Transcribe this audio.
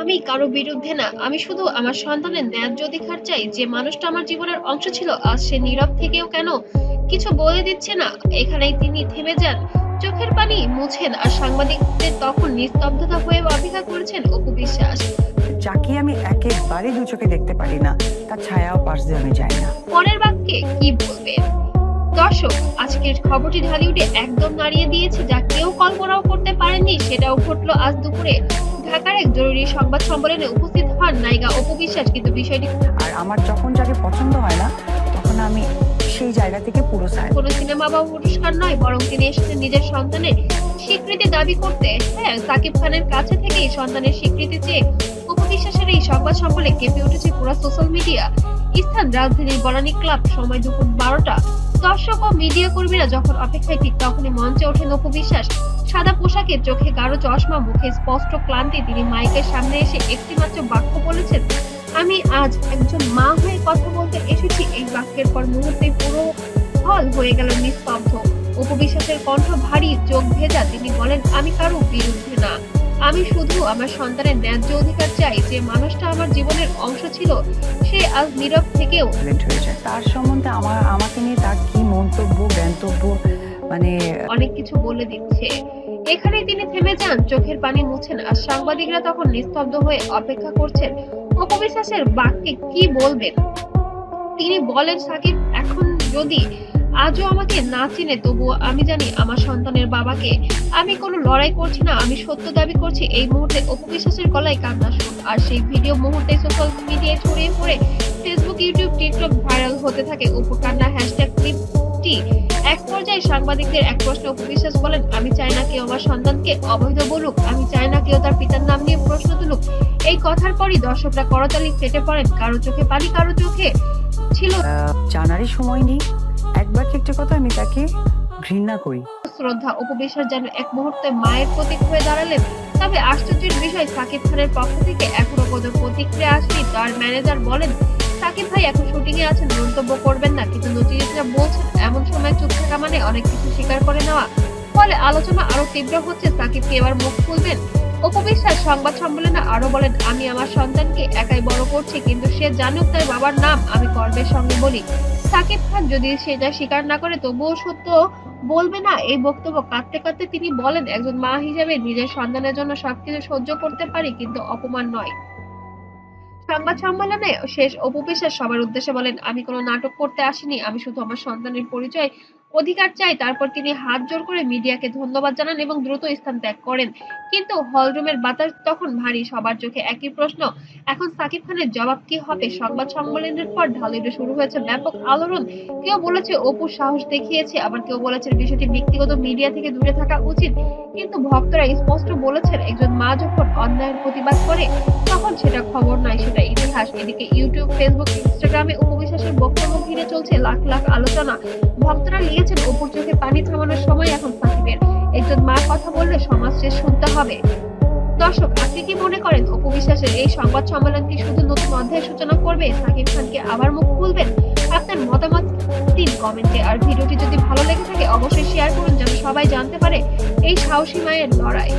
আমি কারও বিরুদ্ধে না আমি শুধু আমার সন্তানের ন্যায্য অধিকার চাই। যে মানুষটা আমার জীবনের অংশ ছিল আজ সে নীরব থেকেও কেন কিছু বলে দিচ্ছে না? এখানেই তিনি থেমে যান। চোখের পানি মুছেন আর সাংবাদিকদের তখন নিস্তব্ধতা হয়ে অপেক্ষা করেছেন অপু বিশ্বাস। যাকে আমি একেবারে দু চোখে দেখতে পারি না তার ছায়াও পাশ দিয়ে আমি যাই না। পরের বাক্যে কি বলবেন দর্শক আজকের খবরটি ঢালিউডে একদম নাড়িয়ে দিয়েছে যা কেউ কল্পনাও করতে পারেননি সেটাও ঘটলো আজ দুপুরে। ঢাকার এক জরুরি সংবাদ সম্মেলনে উপস্থিত হন নায়িকা অপু বিশ্বাস কিন্তু বিষয়টি আর আমার যখন যাকে পছন্দ হয় না তখন আমি সেই জায়গা থেকে পুরো সাইড কোনো সিনেমা বা পুরস্কার নয় বরং তিনি এসেছেন নিজের সন্তানের স্বীকৃতি দাবি করতে। হ্যাঁ সাকিব খানের কাছে থেকেই সন্তানের স্বীকৃতি চেয়ে অপু বিশ্বাসের এই সংবাদ সম্মেলনে কেঁপে উঠেছে পুরো সোশ্যাল মিডিয়া। স্থান রাজধানীর বনানী ক্লাব সময় দুপুর বারোটা। দর্শক ও মিডিয়া কর্মীরা যখন অপেক্ষায় ঠিক তখনই মঞ্চে ওঠেন অপু বিশ্বাস। সাদা পোশাকে চোখে গাঢ় চশমা মুখে স্পষ্ট ক্লান্তি তিনি মাইকের সামনে এসে একটি মাত্র বাক্য বলেছেন আমি আজ একজন মা হয়ে কথা বলতে এসেছি। এই বাক্যের পর মুহূর্তে পুরো হল হয়ে গেল নিস্তব্ধ। উপবিশ্বাসের কণ্ঠ ভারী চোখ ভেজা তিনি বলেন আমি কারও বিরুদ্ধে না। আমি শুধু আমার সন্তানের ন্যায্য অধিকার চাই। যে মানুষটা আমার জীবনের অংশ ছিল সে আজ নীরব থেকেও ভায়োলেন্ট হয়ে তার সম্বন্ধে আমার আমাকে নিয়ে তার কি মন্তব্য জ্ঞান্তব্য মানে অনেক কিছু বলে দিচ্ছে। এখানে তিনি থেমে যান, চোখের পানি মুছেন, আর সাংবাদিকরা তখন নিস্তব্ধ হয়ে অপেক্ষা করছেন, অপবিশ্বাসের বাক্যে কি বলবেন? তিনি বলেন, সাকিব, এখন যদি আজও আমাকে না চিনে তবুও আমি জানি আমার সন্তানের বাবাকে আমি কোনো লড়াই করছি না, আমি সত্য দাবি করছি। এই মুহূর্তে অপবিশ্বাসের গলায় কান্না সুর আর সেই ভিডিও মুহূর্তে সোশ্যাল মিডিয়ায় ছড়িয়ে পড়ে। ফেসবুক, ইউটিউব, টিকটক ভাইরাল হতে থাকে। অপু কান্না হ্যাশট্যাগ ক্লিপটি এক পর্যায়ে সাংবাদিকদের এক প্রশ্নে অপবিশ্বাস বলেন আমি চাই না কেউ আমার সন্তানকে অবৈধ বলুক আমি চাই না কেউ তার পিতার নাম নিয়ে প্রশ্ন তুলুক। এই কথার পরই দর্শকরা করতালি ফেটে পড়েন কারও চোখে পানি কারও চোখে ছিল জানারই সময় নেই। একবার একটা কথা আমি তাকে ঘৃণা করি। শ্রদ্ধা উপবিশ্বাস যেন এক মুহূর্তে মায়ের প্রতীক হয়ে দাঁড়ালেন। তবে আশ্চর্যের বিষয় সাকিব খানের পক্ষ থেকে এখনও কোনো প্রতিক্রিয়া আসেনি। তার ম্যানেজার বলেন সাকিব ভাই এখন শুটিং এ আছেন, মন্তব্য করবেন না, কিন্তু নচিকেতরা বলছেন, এমন সময় চুপ থাকা মানে অনেক কিছু স্বীকার করে নেওয়া। ফলে আলোচনা আরও তীব্র হচ্ছে সাকিব কি এবার মুখ খুলবেন। উপবিশ্বাস সংবাদ সম্মেলনে আরও বলেন, আমি আমার সন্তানকে একাই বড় করছি, কিন্তু সে জানুক তার বাবার নাম, আমি গর্বের সঙ্গে বলি। সাকিব খান যদি সেটা স্বীকার না করে, তবুও সত্য বলবে না, এই বক্তব্য কাঁদতে কাঁদতে তিনি বলেন, একজন মা হিসেবে নিজের সন্তানের জন্য সবকিছু সহ্য করতে পারি, কিন্তু অপমান নয়। সংবাদ সম্মেলনে শেষ অপবিশ্বাস সবার উদ্দেশ্যে বলেন, আমি কোনো নাটক করতে আসিনি, আমি শুধু আমার সন্তানের পরিচয় অধিকার চাই, তারপর তিনি হাত জোর করে মিডিয়াকে ধন্যবাদ জানান এবং দ্রুত স্থান ত্যাগ করেন। কিন্তু হলরুমের বাতাস তখন ভারী, সবার চোখে একই প্রশ্ন, এখন সাকিব খানের জবাব কি হবে? সংবাদ সম্মেলনের পর ঢালিউডে শুরু হয়েছে ব্যাপক আলোড়ন। কেউ বলেছে অপু সাহস দেখিয়েছে, আবার কেউ বলেছে বিষয়টি ব্যক্তিগত মিডিয়া থেকে দূরে থাকা উচিত। কিন্তু ভক্তরা স্পষ্ট বলেছেন, একজন মা যখন অন্যায়ের প্রতিবাদ করে, তখন সেটা খবর নয়, সেটা ইতিহাস। এদিকে ইউটিউব, ফেসবুক, ইনস্টাগ্রামে উপবিশ্বাসের বক্তব্য ঘিরে চলছে লাখ লাখ আলোচনা। ভক্তরা লিখেছেন অপুর চোখে পানি থামানোর সময় এখন সাকিবের একজন মা কথা বললে সমাজ শেষ শুনতে হবে। দর্শক, আপনি কি মনে করেন, অপু বিশ্বাসের এই সংবাদ সম্মেলন কি শুধু নতুন অধ্যায় সূচনা করবে? সাকিব খানকে আবার মুখ খুলবেন? আপনার মতামত দিন কমেন্টে। আর ভিডিওটি যদি ভালো লেগে থাকে, অবশ্যই শেয়ার করুন, যেন সবাই জানতে পারে এই সাহসী মায়ের লড়াই।